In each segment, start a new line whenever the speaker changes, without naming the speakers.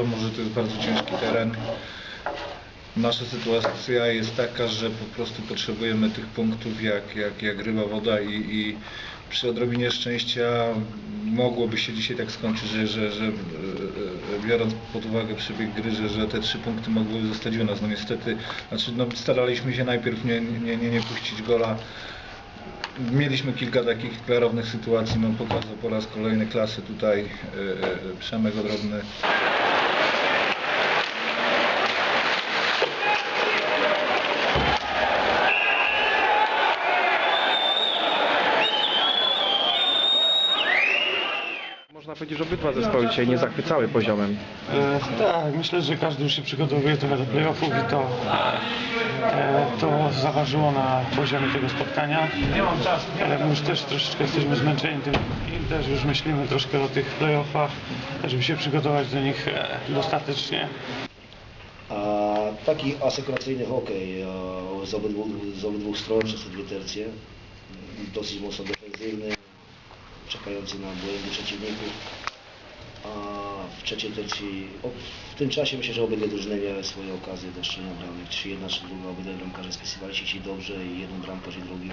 Wiadomo, że to jest bardzo ciężki teren. Nasza sytuacja jest taka, że po prostu potrzebujemy tych punktów jak, jak, jak ryba woda i, i przy odrobinie szczęścia mogłoby się dzisiaj tak skończyć, że, że, że e, e, biorąc pod uwagę przebieg gry, że, że te trzy punkty mogłyby zostać u nas. No niestety, znaczy no, staraliśmy się najpierw nie, nie, nie, nie puścić gola. Mieliśmy kilka takich klarownych sytuacji, no pokazał po raz kolejny klasy tutaj e, Przemek Odrobny.
Można powiedzieć, że obydwa zespoły dzisiaj nie zachwycały poziomem.
E, tak, myślę, że każdy już się przygotowuje trochę do playoffów i to, e, to zaważyło na poziomie tego spotkania. Ale my już też troszeczkę jesteśmy zmęczeni tym i też już myślimy troszkę o tych playoffach, żeby się przygotować do nich e, dostatecznie.
A taki asekuracyjny hokej e, z obydwu, z obydwu stron przez dwie tercje. Dosyć mocno defensywny, czekający na błędy przeciwników. A w trzeciej tercji, w tym czasie myślę, że obydwie drużyny miały swoje okazje do strzelania bramek. Czy jedna, czy druga, obydwie bramkarze spisywali się dobrze i jeden bramkarz i drugi.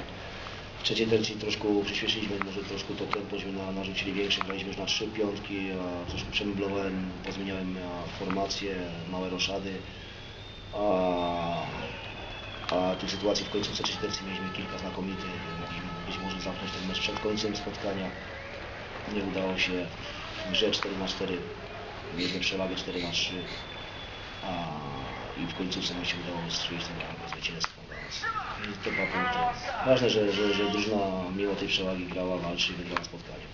W trzeciej tercji troszkę przyspieszyliśmy, może troszkę to tempośmy na, narzucili większe, graliśmy już na trzy piątki, a troszkę przemeblowałem, pozmieniałem formacje, małe roszady. A, a tych sytuacji w końcu trzeciej tercji mieliśmy kilka znakomitych, mogliśmy być może zamknąć ten mecz przed końcem spotkania. Nie udało się w grze 4 na 4 mieliśmy przewagę 4 na 3 a, i w końcówce nam się udało strzelić tę bramkę zwycięstwo dla nas. Te dwa punkty. Ważne, że, że, że drużyna mimo tej przewagi grała, walczy i wygrała spotkanie.